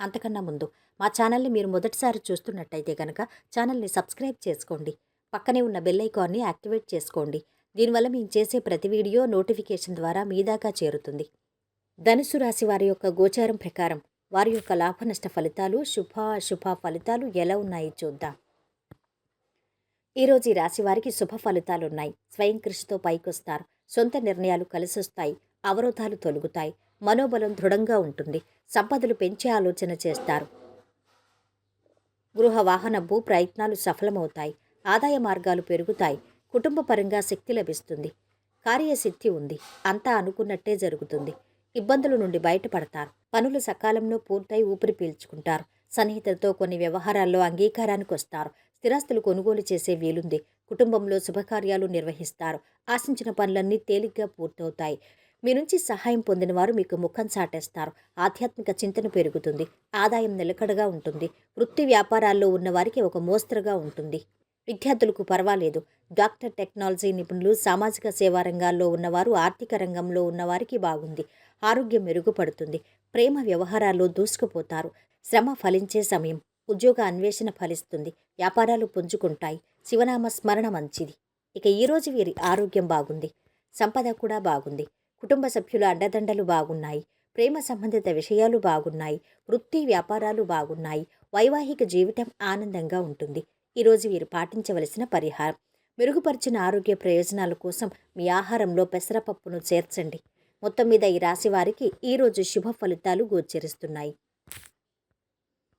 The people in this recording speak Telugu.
అంతకన్నా ముందు మా ఛానల్ని మీరు మొదటిసారి చూస్తున్నట్టయితే కనుక ఛానల్ని సబ్స్క్రైబ్ చేసుకోండి. పక్కనే ఉన్న బెల్ ఐకాన్ని యాక్టివేట్ చేసుకోండి. దీనివల్ల మేము చేసే ప్రతి వీడియో నోటిఫికేషన్ ద్వారా మీ దాకా చేరుతుంది. ధనుసు రాశి వారి యొక్క గోచారం ప్రకారం వారి యొక్క లాభనష్ట ఫలితాలు శుభ అశుభ ఫలితాలు ఎలా ఉన్నాయి చూద్దాం. ఈరోజు ఈ రాశి వారికి శుభ ఫలితాలు ఉన్నాయి. స్వయం కృషితో పైకొస్తారు. సొంత నిర్ణయాలు కలిసొస్తాయి. అవరోధాలు తొలగుతాయి. మనోబలం దృఢంగా ఉంటుంది. సంపదలు పెంచే ఆలోచన చేస్తారు. గృహ వాహన భూ ప్రయత్నాలు సఫలమవుతాయి. ఆదాయ మార్గాలు పెరుగుతాయి. కుటుంబ పరంగా శక్తి లభిస్తుంది. కార్యసిద్ధి ఉంది. అంతా అనుకున్నట్టే జరుగుతుంది. ఇబ్బందుల నుండి బయటపడతారు. పనులు సకాలంలో పూర్తయి ఊపిరి పీల్చుకుంటారు. సన్నిహితులతో కొన్ని వ్యవహారాల్లో అంగీకారానికి వస్తారు. స్థిరాస్తులు కొనుగోలు చేసే వీలుంది. కుటుంబంలో శుభకార్యాలు నిర్వహిస్తారు. ఆశించిన పనులన్నీ తేలిగ్గా పూర్తవుతాయి. మీ నుంచి సహాయం పొందిన వారు మీకు ముఖం చాటేస్తారు. ఆధ్యాత్మిక చింతన పెరుగుతుంది. ఆదాయం నిలకడగా ఉంటుంది. వృత్తి వ్యాపారాల్లో ఉన్నవారికి ఒక మోస్తరుగా ఉంటుంది. విద్యార్థులకు పర్వాలేదు. డాక్టర్ టెక్నాలజీ నిపుణులు సామాజిక సేవా రంగాల్లో ఉన్నవారు ఆర్థిక రంగంలో ఉన్నవారికి బాగుంది. ఆరోగ్యం మెరుగుపడుతుంది. ప్రేమ వ్యవహారాల్లో దూసుకుపోతారు. శ్రమ ఫలించే సమయం. ఉద్యోగ అన్వేషణ ఫలిస్తుంది. వ్యాపారాలు పుంజుకుంటాయి. శివనామ స్మరణ మంచిది. ఇక ఈరోజు వీరి ఆరోగ్యం బాగుంది. సంపద కూడా బాగుంది. కుటుంబ సభ్యుల అండదండలు బాగున్నాయి. ప్రేమ సంబంధిత విషయాలు బాగున్నాయి. వృత్తి వ్యాపారాలు బాగున్నాయి. వైవాహిక జీవితం ఆనందంగా ఉంటుంది. ఈరోజు వీరు పాటించవలసిన పరిహారం. మెరుగుపరిచిన ఆరోగ్య ప్రయోజనాల కోసం మీ ఆహారంలో పెసరపప్పును చేర్చండి. మొత్తం మీద ఈ రాశి వారికి ఈరోజు శుభ ఫలితాలు గోచరిస్తున్నాయి.